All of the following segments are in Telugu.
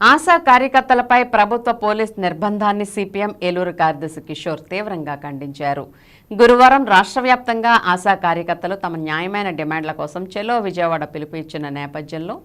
ఆశా కార్యకర్తలపై ప్రభుత్వ పోలీస్ నిర్బంధాన్ని సిపిఎం ఏలూరు కార్యదర్శి కిషోర్ తీవ్రంగా ఖండించారు. గురువారం రాష్ట్ర వ్యాప్తంగా ఆశా కార్యకర్తలు తమ న్యాయమైన డిమాండ్ల కోసం చెలో విజయవాడ పిలుపు ఇచ్చిన నేపథ్యంలో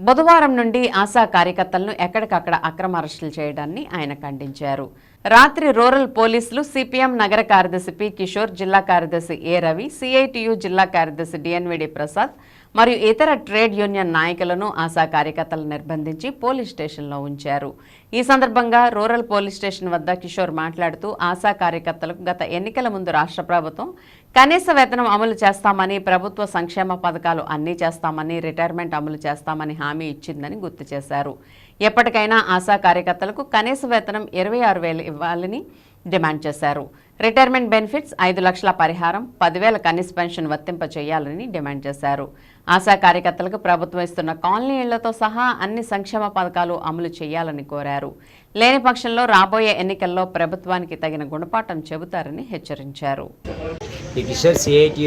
బుధవారం నుండి ఆశా కార్యకర్తలను ఎక్కడికక్కడ అక్రమ అరెస్టులు చేయడాన్ని ఆయన ఖండించారు. రాత్రి రూరల్ పోలీసులు సిపిఎం నగర కార్యదర్శి పి కిషోర్ జిల్లా కార్యదర్శి ఏ రవి సిఐటియు జిల్లా కార్యదర్శి డిఎన్విడి ప్రసాద్ మరియు ఇతర ట్రేడ్ యూనియన్ నాయకులను ఆశా కార్యకర్తలు నిర్బంధించి పోలీస్ స్టేషన్లో ఉంచారు. ఈ సందర్భంగా రూరల్ పోలీస్ స్టేషన్ వద్ద కిషోర్ మాట్లాడుతూ ఆశా కార్యకర్తలకు గత ఎన్నికల ముందు రాష్ట్ర ప్రభుత్వం కనీస వేతనం అమలు చేస్తామని ప్రభుత్వ సంక్షేమ పథకాలు అన్నీ చేస్తామని రిటైర్మెంట్ అమలు చేస్తామని హామీ ఇచ్చిందని గుర్తు చేశారు. ఎప్పటికైనా ఆశా కార్యకర్తలకు కనీస వేతనం ఇరవై ఆరు వేలు ఇవ్వాలని డిమాండ్ చేశారు. రిటైర్మెంట్ బెనిఫిట్స్ ఐదు లక్షల పరిహారం పదివేల కనీస పెన్షన్ వర్తింప చేయాలని డిమాండ్ చేశారు. ఆశా కార్యకర్తలకు ప్రభుత్వం ఇస్తున్న కాలనీ ఇళ్ళతో సహా అన్ని సంక్షేమ పథకాలు అమలు చేయాలని కోరారు. లేని పక్షంలో రాబోయే ఎన్నికల్లో ప్రభుత్వానికి తగిన గుణపాఠం చెబుతారని హెచ్చరించారు.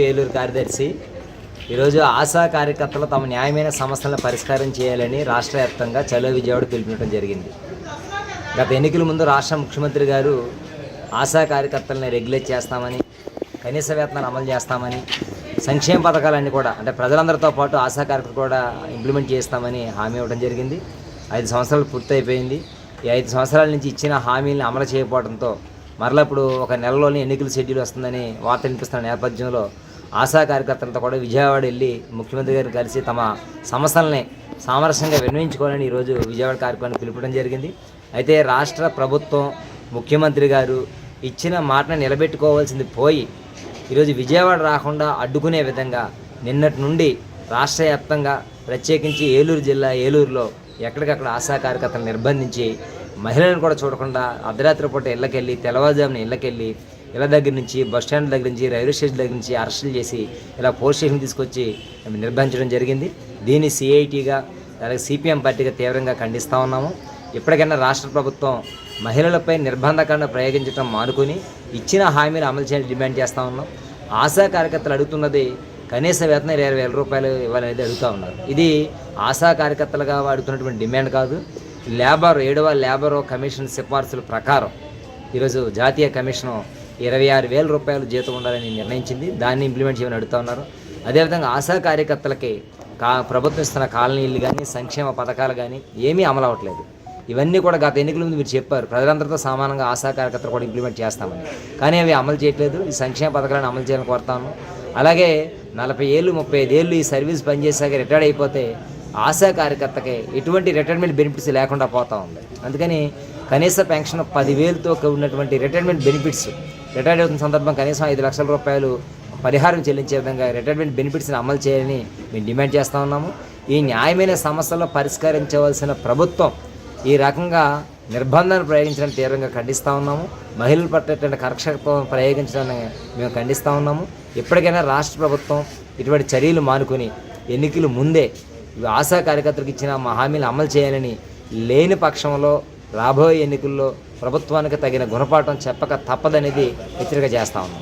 ఏలూరు కార్యదర్శి ఈరోజు ఆశా కార్యకర్తలు తమ న్యాయమైన సమస్యలను పరిష్కారం చేయాలని రాష్ట్ర వ్యాప్తంగా చలో విజయవాడ పిలుపునడం జరిగింది. గత ఎన్నికల ముందు రాష్ట్ర ముఖ్యమంత్రి గారు ఆశా కార్యకర్తలని రెగ్యులేట్ చేస్తామని కనీస వేతనాలు అమలు చేస్తామని సంక్షేమ పథకాలన్నీ కూడా అంటే ప్రజలందరితో పాటు ఆశా కార్యకర్తలు కూడా ఇంప్లిమెంట్ చేస్తామని హామీ ఇవ్వడం జరిగింది. ఐదు సంవత్సరాలు పూర్తయిపోయింది. ఈ ఐదు సంవత్సరాల నుంచి ఇచ్చిన హామీలను అమలు చేయకపోవడంతో మరలా ఇప్పుడు ఒక నెలలోనే ఎన్నికల షెడ్యూల్ వస్తుందని వార్త వినిపిస్తున్న నేపథ్యంలో ఆశా కార్యకర్తలతో కూడా విజయవాడ వెళ్ళి ముఖ్యమంత్రి గారిని కలిసి తమ సమస్యల్ని సామరస్యంగా విన్వయించుకోవాలని ఈరోజు విజయవాడ కార్యక్రమాన్ని పిలుపడం జరిగింది. అయితే రాష్ట్ర ప్రభుత్వం ముఖ్యమంత్రి గారు ఇచ్చిన మాటను నిలబెట్టుకోవాల్సింది పోయి ఈరోజు విజయవాడ రాకుండా అడ్డుకునే విధంగా నిన్నటి నుండి రాష్ట్ర వ్యాప్తంగా ప్రత్యేకించి ఏలూరు జిల్లా ఏలూరులో ఎక్కడికక్కడ ఆశా కార్యకర్తలు నిర్బంధించి మహిళలను కూడా చూడకుండా అర్ధరాత్రి పూట ఇళ్ళకెళ్ళి తెల్లవారుజామున ఇళ్ళకెళ్ళి ఇళ్ళ దగ్గర నుంచి బస్ స్టాండ్ దగ్గర నుంచి రైల్వే స్టేషన్ దగ్గర నుంచి అరెస్టులు చేసి ఇలా పోలీస్ స్టేషన్ తీసుకొచ్చి నిర్బంధించడం జరిగింది. దీన్ని సిఐటిగా అలాగే సిపిఎం పార్టీగా తీవ్రంగా ఖండిస్తూ ఉన్నాము. ఇప్పటికైనా రాష్ట్ర ప్రభుత్వం మహిళలపై నిర్బంధకాండ ప్రయోగించడం మానుకొని ఇచ్చిన హామీని అమలు చేయాలని డిమాండ్ చేస్తూ ఉన్నాం. ఆశా కార్యకర్తలు అడుగుతున్నది కనీస వేతనం ఇరవై వేల రూపాయలు ఇవ్వాలనేది అడుగుతూ ఉన్నారు. ఇది ఆశా కార్యకర్తలుగా అడుగుతున్నటువంటి డిమాండ్ కాదు. లేబర్ ఏడవ లేబర్ కమిషన్ సిఫార్సుల ప్రకారం ఈరోజు జాతీయ కమిషన్ ఇరవై ఆరు వేల రూపాయలు జీతం ఉండాలని నిర్ణయించింది. దాన్ని ఇంప్లిమెంట్ చేయమని అడుగుతా ఉన్నారు. అదేవిధంగా ఆశా కార్యకర్తలకి కా ప్రభుత్వం ఇస్తున్న కాలనీలు కానీ సంక్షేమ పథకాలు కానీ ఏమీ అమలవట్లేదు ఇవన్నీ కూడా గత ఎన్నికల ముందు మీరు చెప్పారు. ప్రజలందరితో సమానంగా ఆశా కార్యకర్తలు కూడా ఇంప్లిమెంట్ చేస్తామని. కానీ అవి అమలు చేయట్లేదు. ఈ సంక్షేమ పథకాలను అమలు చేయాలని కోరుతాను. అలాగే నలభై ఏళ్ళు ముప్పై ఐదేళ్ళు ఏళ్ళు ఈ సర్వీస్ పనిచేసాక రిటైర్డ్ అయిపోతే ఆశా కార్యకర్తకి ఎటువంటి రిటైర్మెంట్ బెనిఫిట్స్ లేకుండా పోతా ఉంది. అందుకని కనీస పెన్షన్ పదివేలతో ఉన్నటువంటి రిటైర్మెంట్ బెనిఫిట్స్ రిటైర్డ్ అవుతున్న సందర్భం కనీసం ఐదు లక్షల రూపాయలు పరిహారం చెల్లించే విధంగా రిటైర్మెంట్ బెనిఫిట్స్ని అమలు చేయాలని మేము డిమాండ్ చేస్తూ ఉన్నాము. ఈ న్యాయమైన సమస్యలను పరిష్కరించవలసిన ప్రభుత్వం ఈ రకంగా నిర్బంధాన్ని ప్రయోగించడానికి తీవ్రంగా ఖండిస్తూ ఉన్నాము. మహిళల పట్టేటువంటి కర్షకత్వం ప్రయోగించడాన్ని మేము ఖండిస్తూ ఉన్నాము. ఇప్పటికైనా రాష్ట్ర ప్రభుత్వం ఇటువంటి చర్యలు మానుకొని ఎన్నికలు ముందే ఆశా కార్యకర్తలకు ఇచ్చిన మా హామీలు అమలు చేయాలని లేని పక్షంలో రాబోయే ఎన్నికల్లో ప్రభుత్వానికి తగిన గుణపాఠం చెప్పక తప్పదనేది హెచ్చరిక చేస్తా ఉన్నాం